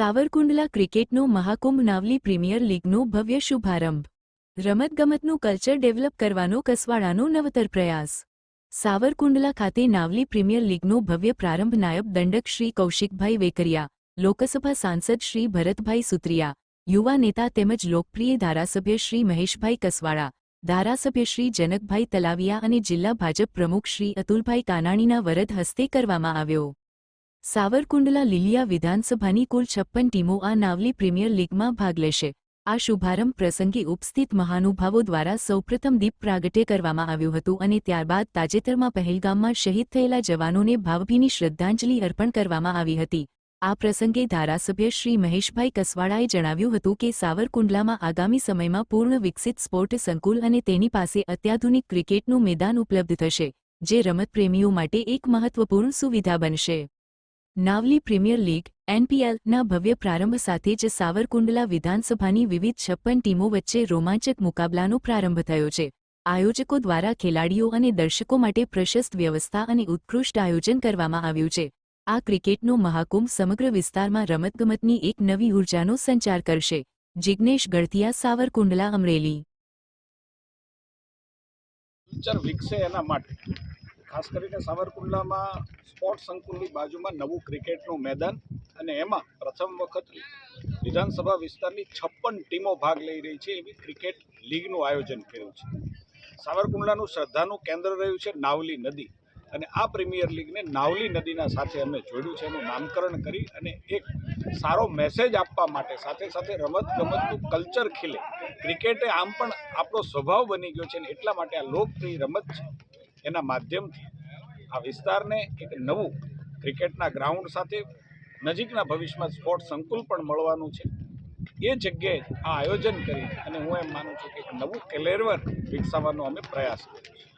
સાવરકુંડલા ક્રિકેટનો મહાકુંભ નાવલી પ્રીમિયર લીગનો ભવ્ય શુભારંભ. રમતગમતનું કલ્ચર ડેવલપ કરવાનો કસવાડાનો નવતર પ્રયાસ. સાવરકુંડલા ખાતે નાવલી પ્રીમિયર લીગનો ભવ્ય પ્રારંભ નાયબ દંડક શ્રી કૌશિકભાઈ વેકરિયા, લોકસભા સાંસદ શ્રી ભરતભાઈ સુત્રિયા, યુવા નેતા તેમજ લોકપ્રિય ધારાસભ્ય શ્રી મહેશભાઈ કસવાડા, ધારાસભ્ય શ્રી જનકભાઈ તલાવિયા અને જિલ્લા ભાજપ પ્રમુખ શ્રી અતુલભાઈ કાનાણીના વરદ હસ્તે કરવામાં આવ્યો. સાવરકુંડલા લીલિયા વિધાનસભાની કુલ છપ્પન ટીમો આ નાવલી પ્રીમિયર લીગમાં ભાગ લેશે. આ શુભારંભ પ્રસંગે ઉપસ્થિત મહાનુભાવો દ્વારા સૌપ્રથમ દીપ પ્રાગટ્ય કરવામાં આવ્યું હતું અને ત્યારબાદ તાજેતરમાં પહેલગામમાં શહીદ થયેલા જવાનોને ભાવભીની શ્રદ્ધાંજલિ અર્પણ કરવામાં આવી હતી. આ પ્રસંગે ધારાસભ્ય શ્રી મહેશભાઈ કસવાડાએ જણાવ્યું હતું કે સાવરકુંડલામાં આગામી સમયમાં પૂર્ણ વિકસિત સ્પોર્ટ સંકુલ અને તેની પાસે અત્યાધુનિક ક્રિકેટનું મેદાન ઉપલબ્ધ થશે, જે રમતપ્રેમીઓ માટે એક મહત્વપૂર્ણ સુવિધા બનશે. નાવલી પ્રીમિયર લીગ એનપીએલના ભવ્ય પ્રારંભ સાથે જ સાવરકુંડલા વિધાનસભાની વિવિધ છપ્પન ટીમો વચ્ચે રોમાંચક મુકાબલાનો પ્રારંભ થયો છે. આયોજકો દ્વારા ખેલાડીઓ અને દર્શકો માટે પ્રશસ્ત વ્યવસ્થા અને ઉત્કૃષ્ટ આયોજન કરવામાં આવ્યું છે. આ ક્રિકેટનો મહાકુંભ સમગ્ર વિસ્તારમાં રમતગમતની એક નવી ઉર્જાનો સંચાર કરશે. જિજ્ઞેશ ગળતિયા સાવરકુંડલા, અમરેલી. વિકસે એના માટે. ખાસ કરીને સાવરકુંડલામાં સ્પોર્ટ્સ સંકુલની બાજુમાં નવું ક્રિકેટનું મેદાન અને એમાં પ્રથમ વખત વિધાનસભા વિસ્તારની છપ્પન ટીમો ભાગ લઈ રહી છે એવી ક્રિકેટ લીગનું આયોજન કર્યું છે. સાવરકુંડલાનું શ્રદ્ધાનું કેન્દ્ર રહ્યું છે નાવલી નદી અને આ પ્રીમિયર લીગને નાવલી નદીના સાથે અમે જોડ્યું છે એનું નામકરણ કરી અને એક સારો મેસેજ આપવા માટે સાથે સાથે રમત ગમતનું કલ્ચર ખીલે. ક્રિકેટે આમ પણ આપણો સ્વભાવ બની ગયો છે અને એટલા માટે આ લોકપ્રિય રમત છે. એના માધ્યમથી આ વિસ્તારને એક નવું ક્રિકેટના ગ્રાઉન્ડ સાથે નજીકના ભવિષ્યમાં સ્પોર્ટ સંકુલ પણ મળવાનું છે. એ જગ્યાએ આ આયોજન કરી અને હું એમ માનું છું કે એક નવું કેલેરવર વિકસાવવાનો અમે પ્રયાસ કર્યો છે